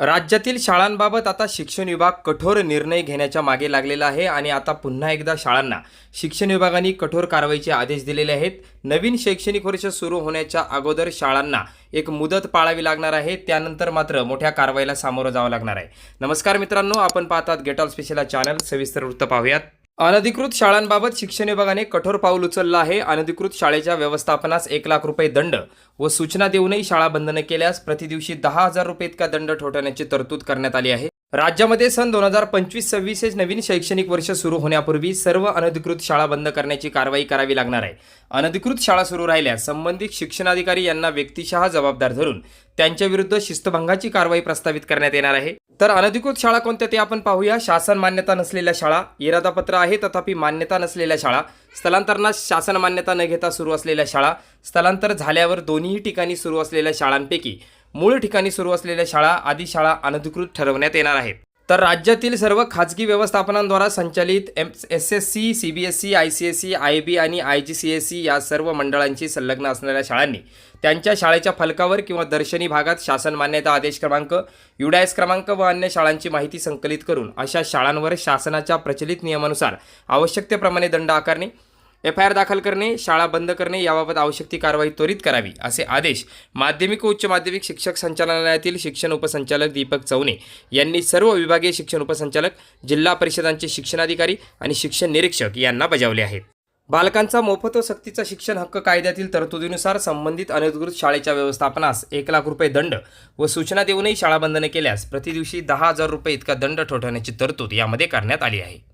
राज्यातील शाळांबाबत आता शिक्षण विभाग कठोर निर्णय घेण्याच्या मागे लागलेला आहे आणि आता पुन्हा एकदा शाळांना शिक्षण विभागाने कठोर कारवाईचे आदेश दिलेले आहेत. नवीन शैक्षणिक वर्ष सुरू होण्याच्या अगोदर शाळांना एक मुदत पाळावी लागणार आहे. त्यानंतर मात्र मोठ्या कारवाईला सामोरं जावं लागणार आहे. नमस्कार मित्रांनो आपण पाहतात गेट ऑल स्पेशल चॅनल सविस्तर वृत्त पाहूयात. अनधिकृत शाळांबाबत शिक्षण विभागाने कठोर पाऊल उचललं आहे. अनधिकृत शाळेच्या व्यवस्थापनास एक लाख रुपये दंड व सूचना देऊनही शाळा बंद न केल्यास प्रतिदिवशी दहा हजार रुपये इतका दंड ठोठवण्याची तरतूद करण्यात आली आहे. राज्यामध्ये सन दोन हजार पंचवीस सव्वीस हे नवीन शैक्षणिक वर्ष सुरू होण्यापूर्वी सर्व अनधिकृत शाळा बंद करण्याची कारवाई करावी लागणार आहे. अनधिकृत शाळा सुरू राहिल्यास संबंधित शिक्षणाधिकारी यांना व्यक्तिशः जबाबदार धरून त्यांच्याविरुद्ध शिस्तभंगाची कारवाई प्रस्तावित करण्यात येणार आहे. तर अनधिकृत शाळा कोणत्या ते आपण पाहूया. शासन मान्यता नसलेल्या शाळा इरादापत्र आहे तथापि मान्यता नसलेल्या शाळा स्थलांतरणास शासन मान्यता न घेता सुरू असलेल्या शाळा स्थलांतर झाल्यावर दोन्ही ठिकाणी सुरू असलेल्या शाळांपैकी मूळ ठिकाणी सुरू असलेल्या शाळा आदी शाळा अनधिकृत ठरवण्यात येणार आहेत. तर राज्यातील सर्व खाजगी व्यवस्थापनांद्वारा संचालित M S S C C B S C I C S C I B आणि I G C S C या सर्व मंडळांची संलग्न असणाऱ्या शाळांनी त्यांच्या शाळेच्या फलकावर किंवा दर्शनी भागात शासन मान्यता आदेश क्रमांक युडायस क्रमांक व अन्य शाळांची माहिती संकलित करून अशा शाळांवर शासनाच्या प्रचलित नियमानुसार आवश्यकतेप्रमाणे दंड आकारणे एफ आय आर दाखल करणे शाळा बंद करणे याबाबत आवश्यक ती कारवाई त्वरित करावी असे आदेश माध्यमिक व उच्च माध्यमिक शिक्षक संचालनालयातील शिक्षण उपसंचालक दीपक चवणे यांनी सर्व विभागीय शिक्षण उपसंचालक जिल्हा परिषदांचे शिक्षणाधिकारी आणि शिक्षण निरीक्षक यांना बजावले आहेत. बालकांचा मोफत व सक्तीचा शिक्षण हक्क कायद्यातील तरतुदीनुसार संबंधित अनधिकृत शाळेच्या व्यवस्थापनास एक लाख रुपये दंड व सूचना देऊनही शाळा बंद न केल्यास प्रतिदिवशी दहा हजार रुपये इतका दंड ठोठवण्याची तरतूद यामध्ये करण्यात आली आहे.